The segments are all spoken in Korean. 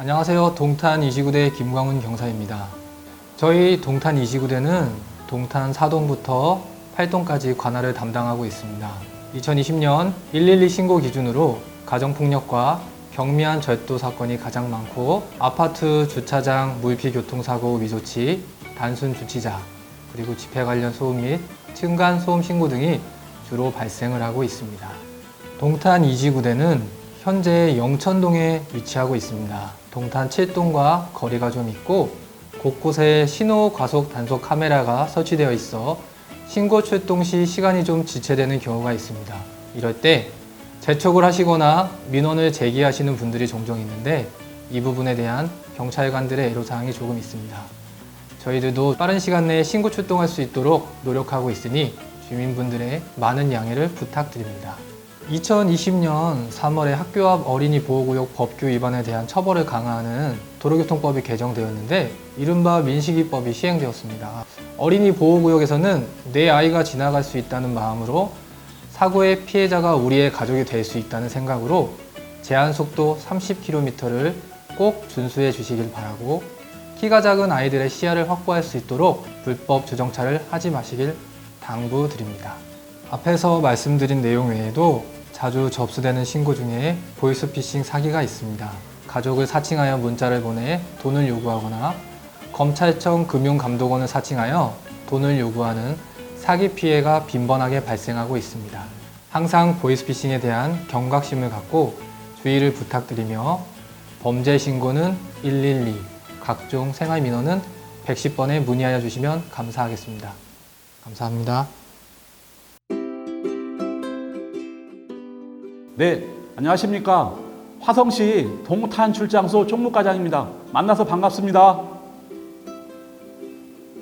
안녕하세요. 동탄 29대 김광훈 경사입니다. 저희 동탄 29대는 동탄 4동부터 8동까지 관할을 담당하고 있습니다. 2020년 112 신고 기준으로 가정폭력과 경미한 절도 사건이 가장 많고 아파트 주차장 물피 교통사고 위조치, 단순 주치자, 그리고 집회 관련 소음 및 층간 소음 신고 등이 주로 발생을 하고 있습니다. 동탄 이지구대는 현재 영천동에 위치하고 있습니다. 동탄 7동과 거리가 좀 있고 곳곳에 신호 과속 단속 카메라가 설치되어 있어 신고 출동 시 시간이 좀 지체되는 경우가 있습니다. 이럴 때 재촉을 하시거나 민원을 제기하시는 분들이 종종 있는데 이 부분에 대한 경찰관들의 애로사항이 조금 있습니다. 저희들도 빠른 시간 내에 신고 출동할 수 있도록 노력하고 있으니 주민분들의 많은 양해를 부탁드립니다. 2020년 3월에 학교 앞 어린이 보호구역 법규 위반에 대한 처벌을 강화하는 도로교통법이 개정되었는데 이른바 민식이법이 시행되었습니다. 어린이 보호구역에서는 내 아이가 지나갈 수 있다는 마음으로 사고의 피해자가 우리의 가족이 될 수 있다는 생각으로 제한 속도 30km를 꼭 준수해 주시길 바라고 키가 작은 아이들의 시야를 확보할 수 있도록 불법 주정차를 하지 마시길 당부드립니다. 앞에서 말씀드린 내용 외에도 자주 접수되는 신고 중에 보이스피싱 사기가 있습니다. 가족을 사칭하여 문자를 보내 돈을 요구하거나 검찰청 금융감독원을 사칭하여 돈을 요구하는 사기 피해가 빈번하게 발생하고 있습니다. 항상 보이스피싱에 대한 경각심을 갖고 주의를 부탁드리며 범죄 신고는 112, 각종 생활 민원은 110번에 문의하여 주시면 감사하겠습니다. 감사합니다. 네, 안녕하십니까. 화성시 동탄 출장소 총무과장입니다. 만나서 반갑습니다.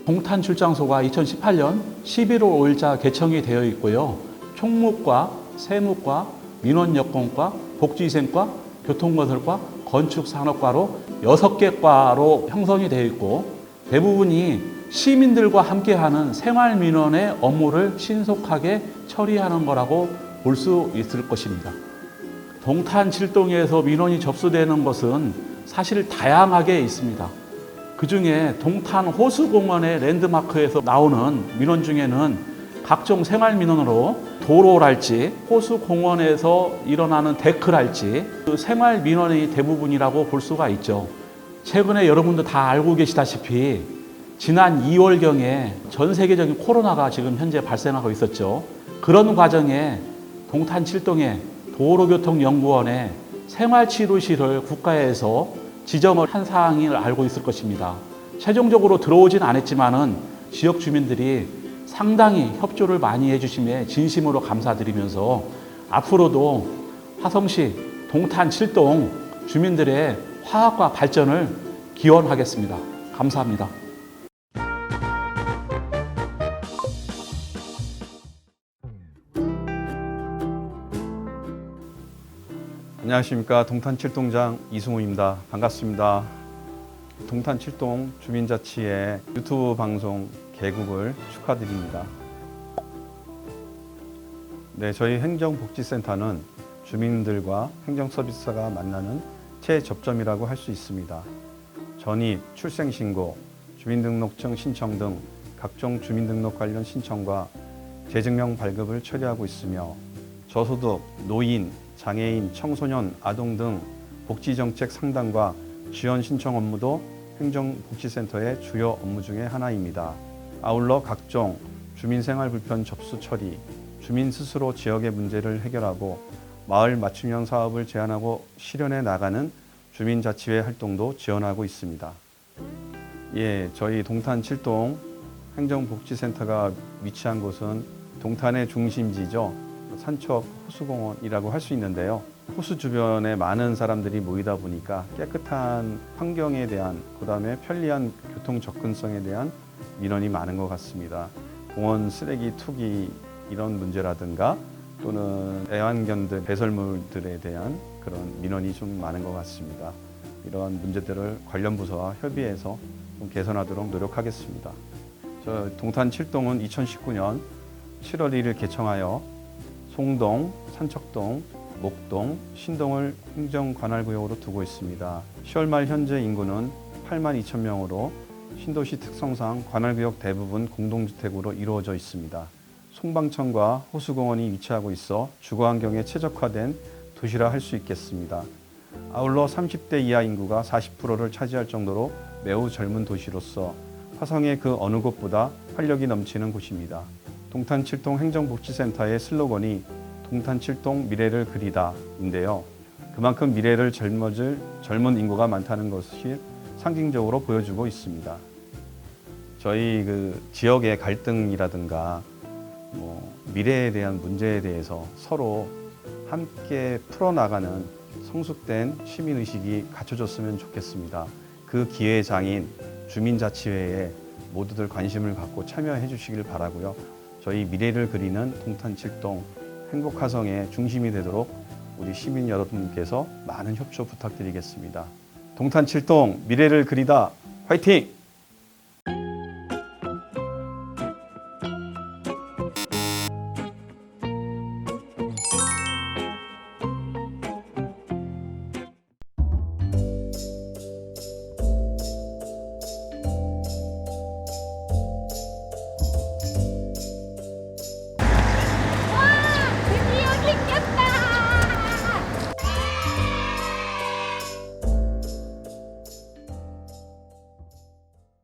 동탄 출장소가 2018년 11월 5일자 개청이 되어 있고요. 총무과, 세무과, 민원여건과, 복지위생과, 교통건설과, 건축산업과로 6개 과로 형성이 되어 있고 대부분이 시민들과 함께하는 생활민원의 업무를 신속하게 처리하는 거라고 볼 수 있을 것입니다. 동탄 칠동에서 민원이 접수되는 것은 사실 다양하게 있습니다. 그 중에 동탄 호수공원의 랜드마크에서 나오는 민원 중에는 각종 생활 민원으로 도로랄지 호수공원에서 일어나는 데크랄지 그 생활 민원이 대부분이라고 볼 수가 있죠. 최근에 여러분도 다 알고 계시다시피 지난 2월경에 전 세계적인 코로나가 지금 현재 발생하고 있었죠. 그런 과정에 동탄 칠동의 도로교통연구원에 생활치료실을 국가에서 지정을 한 사항을 알고 있을 것입니다. 최종적으로 들어오진 않았지만은 지역 주민들이 상당히 협조를 많이 해주심에 진심으로 감사드리면서 앞으로도 화성시 동탄 칠동 주민들의 화합과 발전을 기원하겠습니다. 감사합니다. 안녕하십니까 동탄 칠동장 이승우입니다. 반갑습니다. 동탄 칠동 주민자치의 유튜브 방송 개국을 축하드립니다. 네, 저희 행정복지센터는 주민들과 행정서비스가 만나는 최접점이라고 할 수 있습니다. 전입, 출생신고, 주민등록증 신청 등 각종 주민등록 관련 신청과 재증명 발급을 처리하고 있으며 저소득, 노인, 장애인, 청소년, 아동 등 복지 정책 상담과 지원 신청 업무도 행정복지센터의 주요 업무 중의 하나입니다. 아울러 각종 주민생활 불편 접수 처리, 주민 스스로 지역의 문제를 해결하고 마을 맞춤형 사업을 제안하고 실현해 나가는 주민자치회 활동도 지원하고 있습니다. 예, 저희 동탄 칠동 행정복지센터가 위치한 곳은 동탄의 중심지죠. 산척 호수공원이라고 할 수 있는데요. 호수 주변에 많은 사람들이 모이다 보니까 깨끗한 환경에 대한 그다음에 편리한 교통 접근성에 대한 민원이 많은 것 같습니다. 공원 쓰레기 투기 이런 문제라든가 또는 애완견들 배설물들에 대한 그런 민원이 좀 많은 것 같습니다. 이러한 문제들을 관련 부서와 협의해서 좀 개선하도록 노력하겠습니다. 저 동탄 칠동은 2019년 7월 1일 개청하여 송동, 산척동, 목동, 신동을 행정 관할구역으로 두고 있습니다. 10월 말 현재 인구는 8만 2천 명으로 신도시 특성상 관할구역 대부분 공동주택으로 이루어져 있습니다. 송방천과 호수공원이 위치하고 있어 주거 환경에 최적화된 도시라 할 수 있겠습니다. 아울러 30대 이하 인구가 40%를 차지할 정도로 매우 젊은 도시로서 화성의 그 어느 곳보다 활력이 넘치는 곳입니다. 동탄 7동 행정복지센터의 슬로건이 동탄 7동 미래를 그리다인데요. 그만큼 미래를 젊어질 젊은 인구가 많다는 것이 상징적으로 보여주고 있습니다. 저희 그 지역의 갈등이라든가 뭐 미래에 대한 문제에 대해서 서로 함께 풀어나가는 성숙된 시민의식이 갖춰졌으면 좋겠습니다. 그 기회 장인 주민자치회에 모두들 관심을 갖고 참여해 주시길 바라고요. 저희 미래를 그리는 동탄 7동 행복화성의 중심이 되도록 우리 시민 여러분께서 많은 협조 부탁드리겠습니다. 동탄 7동 미래를 그리다 화이팅!